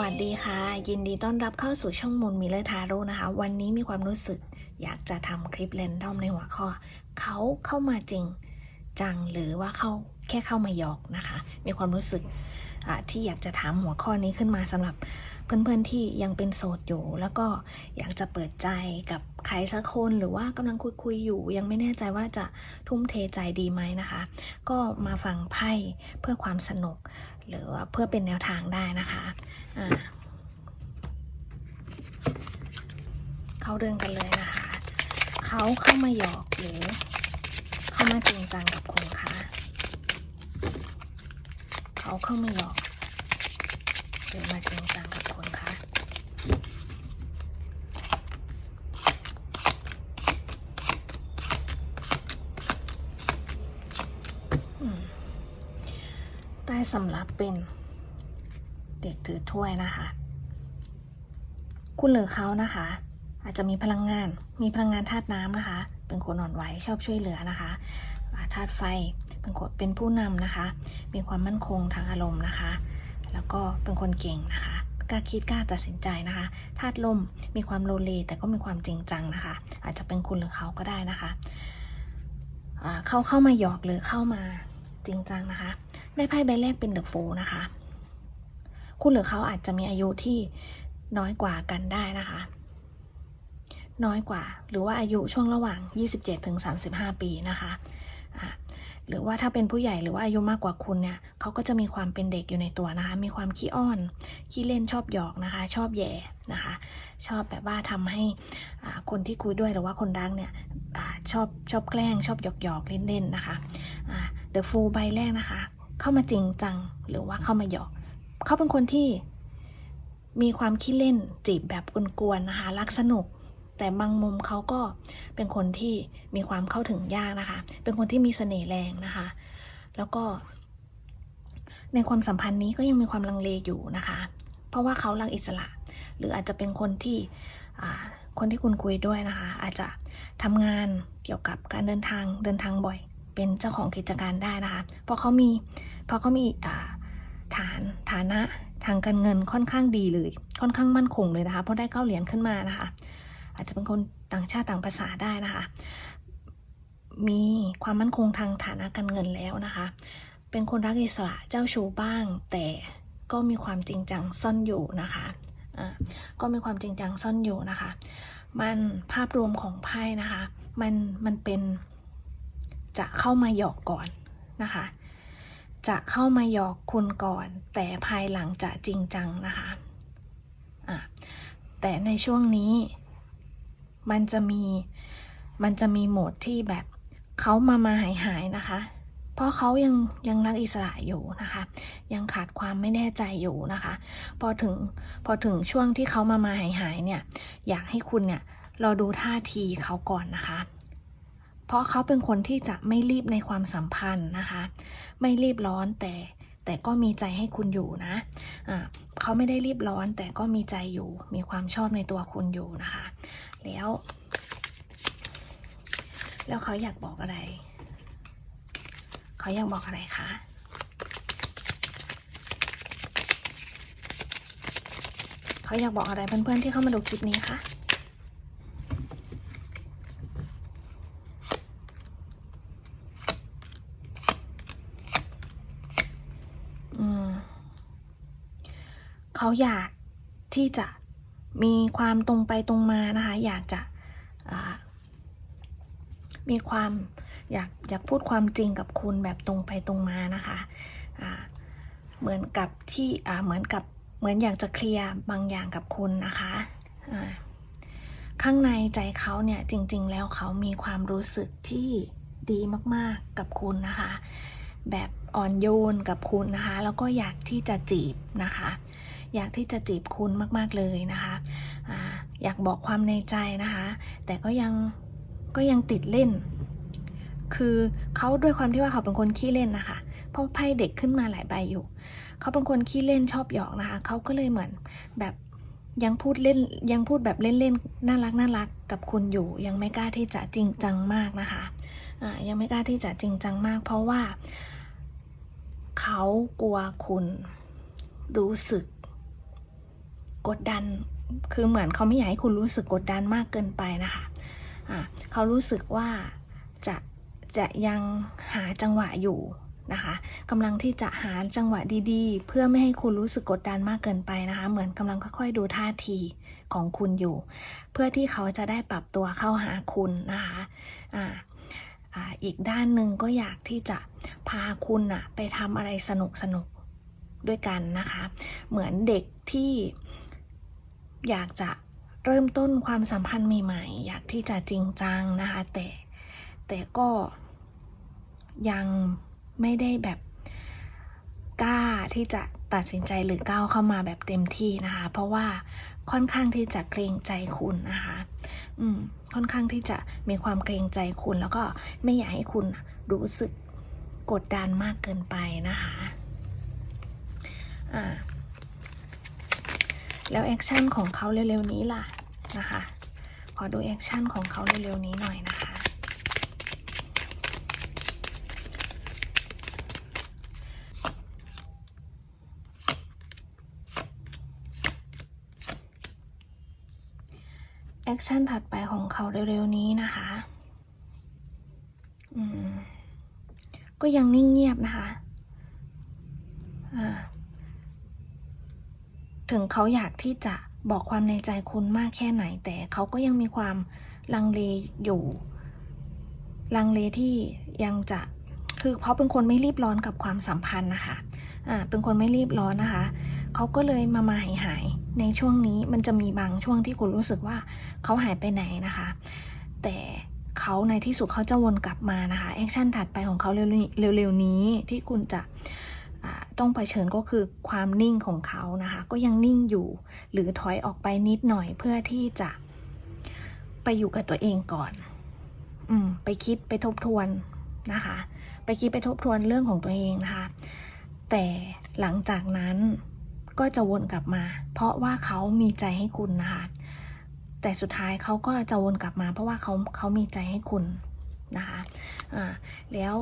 วัสดีค่ะ ยินดีต้อนรับเข้าสู่ช่องมูลมิเลอร์ทาโร่นะคะ วันนี้มีความรู้สึกอยากจะทำคลิปเรนดอมในหัวข้อ เขาเข้ามาจริง จังหรือว่าเข้าแค่เข้ามาหยอกนะคะ มีความรู้สึกที่อยากจะถามหัวข้อนี้ขึ้นมาสำหรับเพื่อนๆที่ยังเป็นโสดอยู่ แล้วก็อยากจะเปิดใจกับใครสักคนหรือว่ากำลังคุยๆอยู่ ยังไม่แน่ใจว่าจะทุ่มเทใจดีไหมนะคะ ก็มาฟังไพ่เพื่อความสนุก หรือว่าเพื่อเป็นแนวทางได้นะคะอ่าเข้าเรื่องกันเลยนะคะ เขาเข้ามาหยอกหรือ เข้ามาจริงจังกับคุณคะเขาเข้ามาหยอกหรือมาจริงจังกับคุณคะใต้สำรับเป็นเด็กถือถ้วยนะคะ คุณหรือเขานะคะ อาจจะมีพลังงาน มีพลังงานธาตุน้ำนะคะ เป็นคนอ่อนไหวชอบช่วยเหลือนะคะ ธาตุไฟเป็นคนเป็นผู้นำนะคะ มีความมั่นคงทางอารมณ์นะคะ แล้วก็เป็นคนเก่งนะคะกล้าคิดกล้าตัดสินใจนะคะธาตุลมมีความโลเลแต่ก็มีความจริงจังนะคะ อาจจะเป็นคุณหรือเขาก็ได้นะคะเข้าเข้ามาหยอกหรือเข้ามาจริงจังนะคะ ได้ไพ่ใบแรกเป็นเดอะโฟนะคะ คุณหรือเขาอาจจะมีอายุที่น้อยกว่ากันได้นะคะ น้อยกว่า หรือว่าอายุช่วงระหว่าง 27ถึง35 ปีนะคะ หรือว่าถ้าเป็นผู้ใหญ่หรือว่าอายุมากกว่าคุณเนี่ยเขาก็จะมีความเป็นเด็กอยู่ในตัวนะคะ มีความขี้อ้อนขี้เล่นชอบหยอกนะคะ ชอบแย่นะคะ ชอบแบบว่าทำให้คนที่คุยด้วยหรือว่าคนรักเนี่ยอชอบชอบแกล้งชอบหยอกหยอกเล่นๆนะคะเดอะฟูใบแรกนะคะ เข้ามาจริงจังหรือว่าเข้ามาหยอก เขาเป็นคนที่มีความขี้เล่นจีบแบบกวนๆนะคะรักสนุก แต่บางมุมเขาก็เป็นคนที่มีความเข้าถึงยากนะคะ เป็นคนที่มีเสน่ห์แรงนะคะ แล้วก็ ในความสัมพันธ์นี้ก็ยังมีความลังเลอยู่นะคะ เพราะว่าเขารักอิสระ หรืออาจจะเป็นคนที่คนที่คุณคุยด้วยนะคะ อาจจะทำงานเกี่ยวกับการเดินทางเดินทางบ่อย เป็นเจ้าของกิจการได้นะคะ เพราะเขามีเพราะเขามีฐานฐานะทางการเงินค่อนข้างดีเลย ค่อนข้างมั่นคงเลยนะคะ เพราะได้เก้าเหรียญขึ้นมานะคะ อาจจะเป็นคนต่างชาติต่างภาษาได้นะคะ มีความมั่นคงทางฐานะการเงินแล้วนะคะ เป็นคนรักอิสระเจ้าชู้บ้าง แต่ก็มีความจริงจังซ่อนอยู่นะคะอ่าก็มีความจริงจังซ่อนอยู่นะคะ มันภาพรวมของไพ่นะคะ มันมันเป็นจะเข้ามาหยอกก่อนนะคะ จะเข้ามาหยอกคุณก่อน แต่ภายหลังจะจริงจังนะคะ อะ แต่ในช่วงนี้ มันจะมี มันจะมีโหมดที่แบบเขามามาหายหายนะคะ เพราะเขายังยังรักอิสระอยู่นะคะ ยังขาดความไม่แน่ใจอยู่นะคะ พอถึงพอถึงช่วงที่เขามามาหายหายเนี่ย อยากให้คุณเนี่ยรอดูท่าทีเขาก่อนนะคะ เพราะเขาเป็นคนที่จะไม่รีบในความสัมพันธ์นะคะ ไม่รีบร้อนแต่แต่ก็มีใจให้คุณอยู่นะอ่าเขาไม่ได้รีบร้อนแต่ก็มีใจอยู่ มีความชอบในตัวคุณอยู่นะคะ แล้ว แล้วเขาอยากบอกอะไร เขาอยากบอกอะไรคะเขาอยากบอกอะไรเพื่อนๆที่เข้ามาดูคลิปนี้คะอืมเขาอยากที่จะ มีความตรงไปตรงมานะคะ อยากจะมีความอยากอยากพูดความจริงกับคุณแบบตรงไปตรงมานะคะเหมือนกับที่เหมือนกับเหมือนอยากจะเคลียร์บางอย่างกับคุณนะคะข้างในใจเขาเนี่ยจริง ๆ แล้วเขามีความรู้สึกที่ดีมากๆกับคุณนะคะ แบบอ่อนโยนกับคุณนะคะ แล้วก็อยากที่จะจีบนะคะ อยากที่จะจีบคุณมากๆเลยนะคะ อยากบอกความในใจนะคะ แต่ก็ยังก็ยังติดเล่น คือเขาด้วยความที่ว่าเขาเป็นคนขี้เล่นนะคะ เพราะไพ่เด็กขึ้นมาหลายใบอยู่ เขาเป็นคนขี้เล่นชอบหยอกนะคะ เขาก็เลยเหมือนแบบยังพูดเล่นยังพูดแบบเล่นๆน่ารักน่ารักกับคุณอยู่ ยังไม่กล้าที่จะจริงจังมากนะคะอ่ายังไม่กล้าที่จะจริงจังมาก เพราะว่า เขากลัวคุณรู้สึก กดดัน คือเหมือนเขาไม่อยากให้คุณรู้สึกกดดันมากเกินไปนะคะอ่าเขารู้สึกว่าจะจะยังหาจังหวะอยู่นะคะกำลังที่จะหาจังหวะดีๆ เพื่อไม่ให้คุณรู้สึกกดดันมากเกินไปนะคะ เหมือนกำลังค่อยๆดูท่าทีของคุณอยู่ เพื่อที่เขาจะได้ปรับตัวเข้าหาคุณนะคะอ่าอีกด้านหนึ่งก็อยากที่จะพาคุณอะไปทำอะไรสนุกสนุกๆด้วยกันนะคะ เหมือนเด็กที่ อยากจะเริ่มต้นความสัมพันธ์ใหม่ ๆ อยากที่จะจริงจังนะคะ แต่แต่ก็ยังไม่ได้แบบกล้าที่จะตัดสินใจหรือก้าวเข้ามาแบบเต็มที่นะคะ เพราะว่าค่อนข้างที่จะเกรงใจคุณนะคะ อืม ค่อนข้างที่จะมีความเกรงใจคุณ แล้วก็ไม่อยากให้คุณรู้สึกกดดันมากเกินไปนะคะ อ่า แล้วแอคชั่นของเขาเร็วๆนี้ล่ะนะคะ ขอดูแอคชั่นของเขาเร็วๆนี้หน่อยนะคะ แอคชั่นถัดไปของเขาเร็วๆนี้นะคะ อืม ก็ยังนิ่งเงียบนะคะ อ่า ถึงเขาอยากที่จะบอกความในใจคุณมากแค่ไหน แต่เขาก็ยังมีความลังเลอยู่ ลังเลที่ยังจะคือเขาเป็นคนไม่รีบร้อนกับความสัมพันธ์นะคะอ่าเป็นคนไม่รีบร้อนนะคะเขาก็เลยมามาหายหายในช่วงนี้มันจะมีบางช่วงที่คุณรู้สึกว่าเขาหายไปไหนนะคะ แต่เขาในที่สุดเขาจะวนกลับมานะคะแอคชั่นถัดไปของเขาเร็วๆนี้ที่คุณจะ ต้องเผชิญก็คือความนิ่งของเขานะคะ ก็ยังนิ่งอยู่ หรือถอยออกไปนิดหน่อยเพื่อที่จะไปอยู่กับตัวเองก่อน อืม ไปคิดไปทบทวนนะคะ ไปคิดไปทบทวนเรื่องของตัวเองนะคะ แต่หลังจากนั้นก็จะวนกลับมา เพราะว่าเขามีใจให้คุณนะคะ แต่สุดท้ายเขาก็จะวนกลับมา เพราะว่าเขาเขามีใจให้คุณนะคะ อ่า แล้ว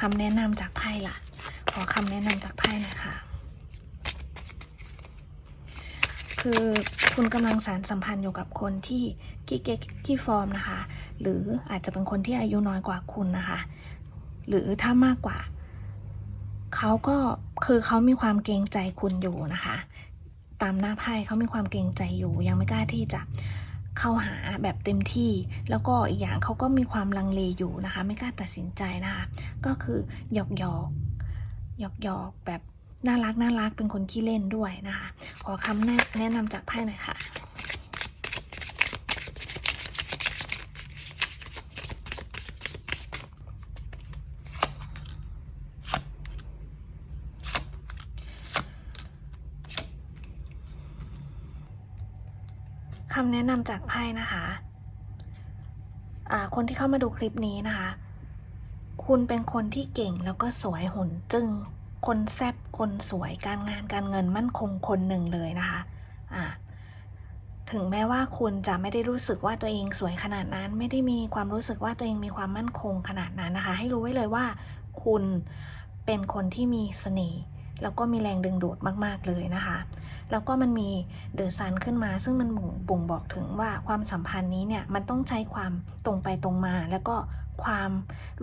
คำแนะนำจากไพ่ล่ะ ขอคำแนะนำจากไพ่น่อยค่ะคือคุณกำลังสารสัมพันธ์อยู่กับคนที่ขี้เก๊กขี้ฟอร์มนะคะ หรืออาจจะเป็นคนที่อายุน้อยกว่าคุณนะคะ หรือถ้ามากกว่า เขาก็คือเขามีความเกรงใจคุณอยู่นะคะ ตามหน้าไพ่เขามีความเกรงใจอยู่ ยังไม่กล้าที่จะเข้าหาแบบเต็มที่ แล้วก็อีกอย่างเขาก็มีความลังเลอยู่นะคะ ไม่กล้าตัดสินใจนะคะ ก็คือหยอกหยอก หยอกหยอกแบบน่ารักน่ารักเป็นคนขี้เล่นด้วยนะคะ ขอคำแนะแนะนำจากไพ่หน่อยค่ะคำแนะนำจากไพ่นะคะอ่าคนที่เข้ามาดูคลิปนี้นะคะ คุณเป็นคนที่เก่งแล้วก็สวยหุ่นจึงคนแซบคนสวยการงานการเงินมั่นคงคนหนึ่งเลยนะคะอ่าถึงแม้ว่าคุณจะไม่ได้รู้สึกว่าตัวเองสวยขนาดนั้น ไม่ได้มีความรู้สึกว่าตัวเองมีความมั่นคงขนาดนั้นนะคะ ให้รู้ไว้เลยว่า คุณเป็นคนที่มีเสน่ห์ แล้วก็มีแรงดึงดูดมาก ๆ เลยนะคะ แล้วก็มันมีเดอะซันขึ้นมา ซึ่งมันบ่งบอกถึงว่าความสัมพันธ์นี้เนี่ยมันต้องใช้ความตรงไปตรงมา แล้วก็ความ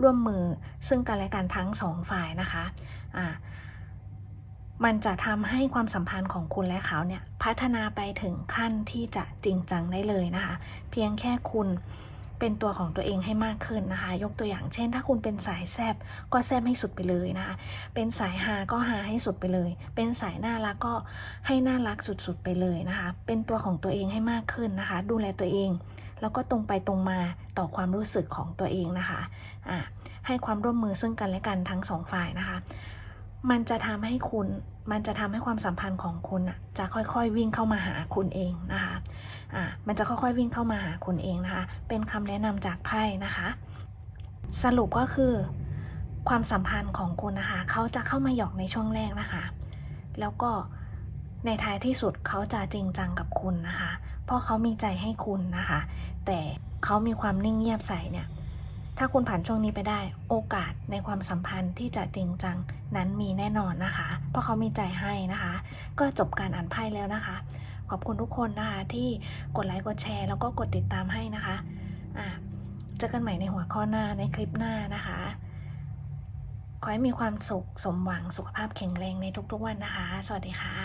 ร่วมมือซึ่งกันและกันทั้งสองฝ่ายนะคะอ่ามันจะทำให้ความสัมพันธ์ของคุณและเขาเนี่ยพัฒนาไปถึงขั้นที่จะจริงจังได้เลยนะคะ เพียงแค่คุณ เป็นตัวของตัวเองให้มากขึ้นนะคะ ยกตัวอย่างเช่น ถ้าคุณเป็นสายแซบก็แซบให้สุดไปเลยนะคะ เป็นสายฮาก็ฮาให้สุดไปเลย เป็นสายน่ารักก็ให้น่ารักสุดๆไปเลยนะคะ เป็นตัวของตัวเองให้มากขึ้นนะคะ ดูแลตัวเอง แล้วก็ตรงไปตรงมาต่อความรู้สึกของตัวเองนะคะอ่าให้ความร่วมมือซึ่งกันและกันทั้งสองฝ่ายนะคะ มันจะทำให้คุณ มันจะทำให้ความสัมพันธ์ของคุณอะจะค่อยๆวิ่งเข้ามาหาคุณเองนะคะ อ่ามันจะค่อยๆวิ่งเข้ามาหาคุณเองนะคะ เป็นคำแนะนำจากไพ่นะคะ สรุปก็คือ ความสัมพันธ์ของคุณนะคะ เขาจะเข้ามาหยอกในช่วงแรกนะคะ แล้วก็ในท้ายที่สุดเขาจะจริงจังกับคุณนะคะ เพราะเขามีใจให้คุณนะคะ แต่เขามีความนิ่งเงียบใส่เนี่ย ถ้าคุณผ่านช่วงนี้ไปได้ โอกาสในความสัมพันธ์ที่จะจริงจังนั้นมีแน่นอนนะคะ เพราะเขามีใจให้นะคะ ก็จบการอ่านไพ่แล้วนะคะ ขอบคุณทุกคนนะคะ ที่กดไลค์กดแชร์ แล้วก็กดติดตามให้นะคะอะเจอกันใหม่ในหัวข้อหน้าในคลิปหน้านะคะ ขอให้มีความสุขสมหวังสุขภาพแข็งแรงในทุกๆวันนะคะ สวัสดีค่ะ